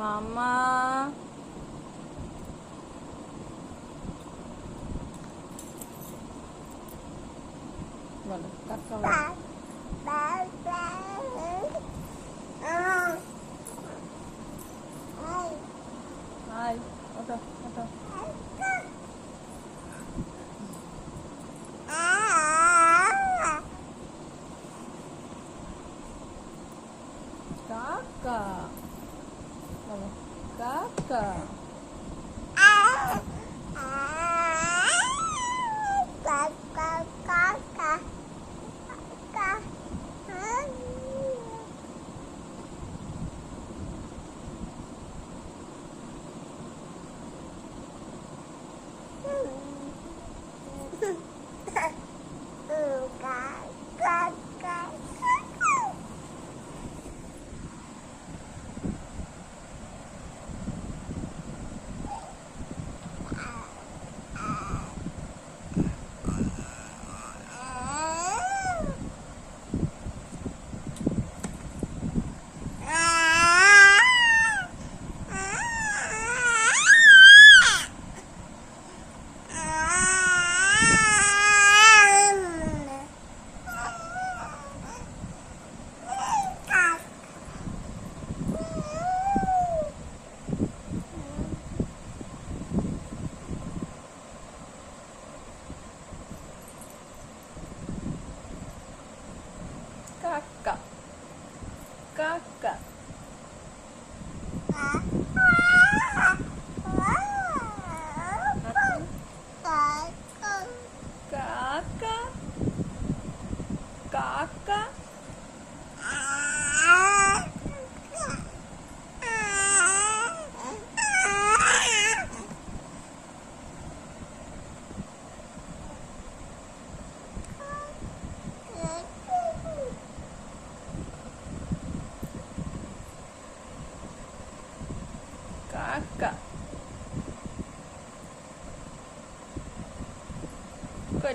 মামা। বলো কাকা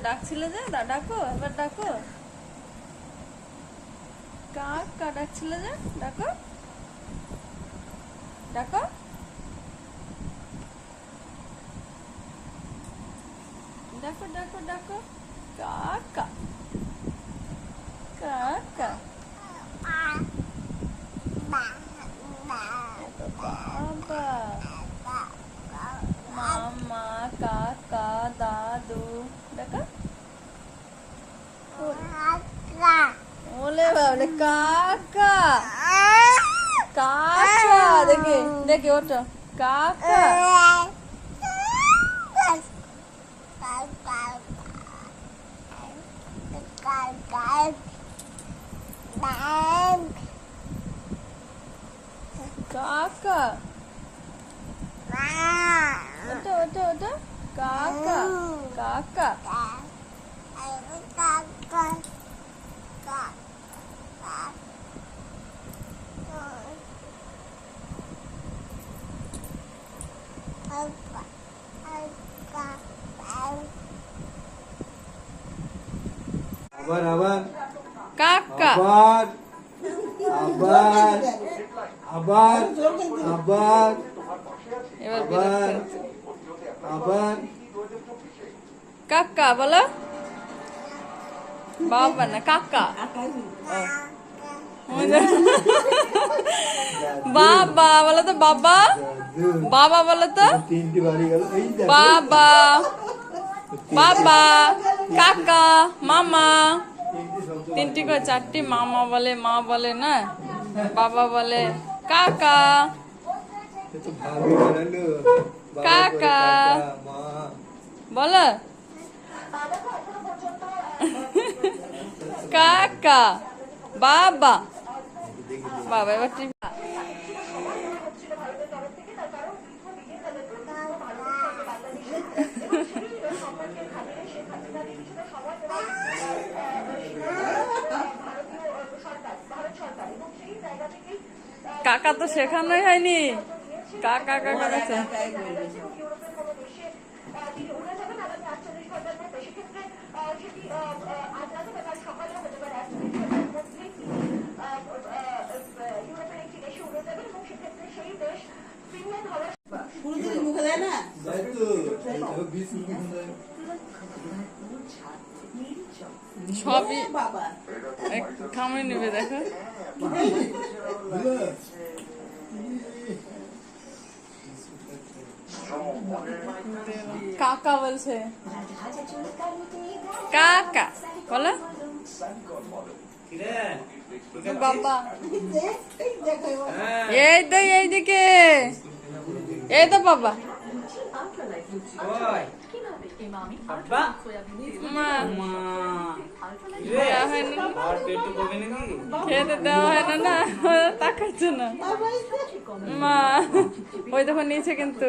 ডাকছিলে যে? দা ডাকো এবার ডাকো। কাকা ডাকছিলে যে? ডাকো। ডাকো। ডাকো ডাকো ডাকো। কাকা কাকা বাবা মামা কাকা দাদু ডাকা ওলে বাবলে কাকা কাকা দেখে দেখে ওটা কাকা কাকা ওটা ওটা ওটা কাকা কাকা আবার আবার কাকা আবার আবার আবার আবার এবার আবার বিরক্ত হচ্ছে। আবার কাকা বলো বাবা না কাকা বাবা বলো তো বাবা দাদু বাবা বলো তো তিনটি বাড়ি গেল এই দেখো। বাবা বাবা কাকা মামা তিনটি করে, চারটি মামা বলে, মা বলে, না? বাবা বলে, কাকা। কাকা। বলো। কাকা। বাবা। বাবা, এবার কাকা তো শেখানোই হয়নি। কাকা কাকা কাছে। সবই এক কামড়ে নেবে দেখো। কাকা বলছে কাকা বলো। বাবা। এই তো এইদিকে। এই তো বাবা। হয় খেতে দেওয়া হয় না না। তাকাচ্ছে না। মা। ওই দেখো নিচে কিন্তু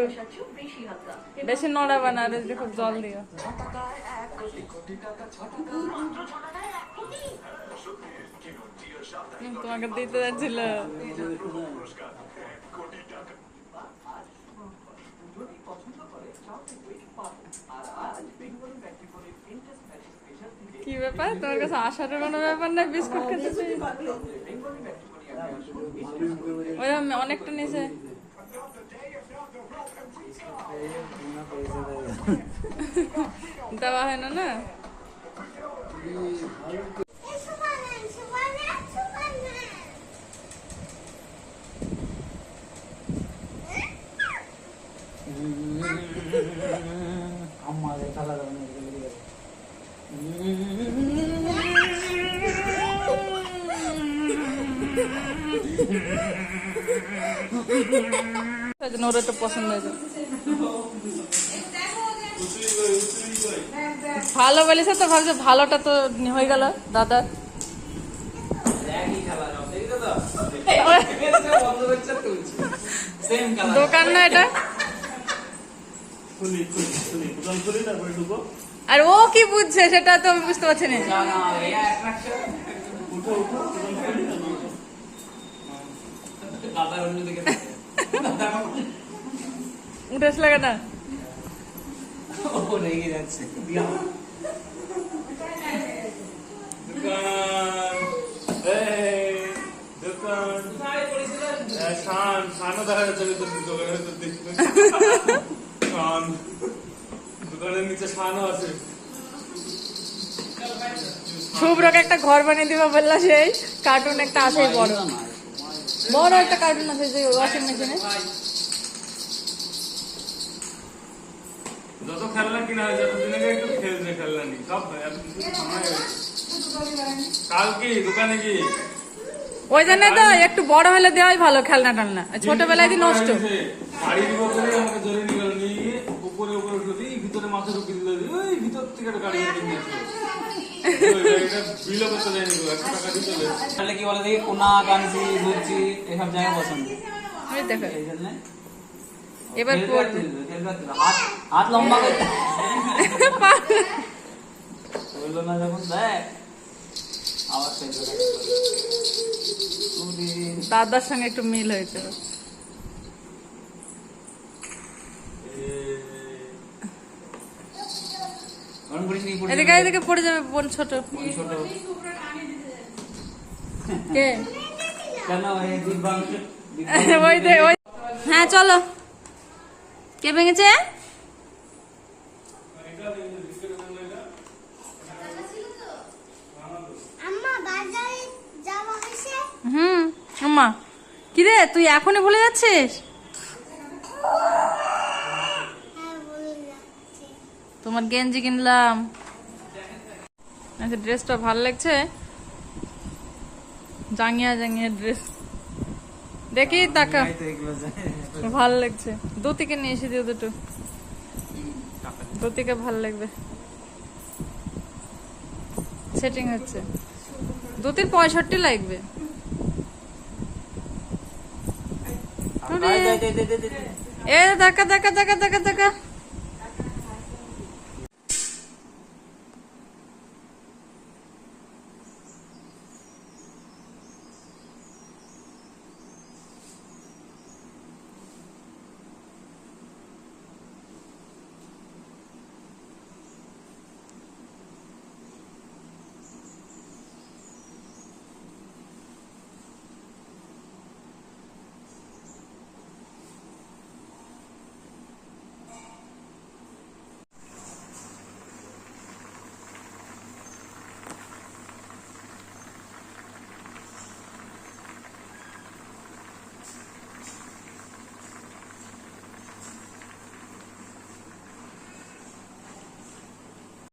বেশি নড়াবে না আর খুব জল দিও। তোমাকে দিতে যাচ্ছিল। কি ব্যাপার? তোমার কাছে আসার কোনো ব্যাপার না? বিস্কুট খেতে ওইরকম অনেকটা নিচে দেওয়া হয় না না আমাদের খেলা যাবে না জন্য ওর একটু পছন্দ হয়েছে। ভালো বলেছে তো, ভাবছে ভালোটা তো হয়ে গেল, দাদা। দোকান না এটা? আর ও কি বুঝছে সেটা তো আমি বুঝতে পারছি না। না না। দাদার অন্য উঠে লাগে না? ও রেগে যাচ্ছে। দোকান। এই দোকান। শান শানও দেখা যাচ্ছে তোর দোকানের ভিতর দেখতে শান। দোকানের নিচে শানও আছে। শুভ্রকে একটা ঘর বানিয়ে দিবা বললা সেই। কার্টুন একটা আছেই বড়। বড় একটা কার্টুন আছে যে ওয়াশিং মেশিনে। যত খেলনা কিনা হয়েছে ততদিন আগে একটু খেলছে খেলনা নি সব এত কিছু সময় হয়েছে। কাল কি? দোকানে কি? ওই জন্য তো একটু বড় হলে দেওয়াই ভালো খেলনা টালনা। ছোটবেলায় দি নষ্ট? বাড়ি দিব করে আমাকে ধরে নিয়ে গেল নিয়ে গিয়ে উপরে উপরে উঠল দিয়ে ভিতরে মাথা ঢুকিয়ে দিল ওই ভিতর থেকে একটা গাড়ি নিয়ে আসলো। বিলও করতে যায়নি একশো টাকা দিতে হলে। তাহলে কি বলে দেখি কোনা কাঞ্চি গুচি এসব জায়গা পছন্দ ওই দেখো। এই জন্য এবার পড়বে। হাত লম্বা করতে বলল না যখন দেখ। দাদার সঙ্গে একটু মিল হয়েছে। এদিকে এদিকে পড়ে যাবে বোন ছোট। কে? দে ওই হ্যাঁ চলো। কে ভেঙেছে? হুম আম্মা। কিরে তুই এখনই ভুলে যাচ্ছিস? হ্যাঁ তোমার গেঞ্জি কিনলাম। আচ্ছা ড্রেসটা ভালো লাগছে? জাঙ্গিয়া জাঙ্গিয়া ড্রেস। দেখি তাকা। ভালো লাগছে দুতিকে নিয়ে এসে দিও দুটো দুতিকে ভালো লাগবে সেটিং হচ্ছে দুতির পঁয়ষট্টি লাগবে। এ দেখা দেখা দেখা দেখা দেখা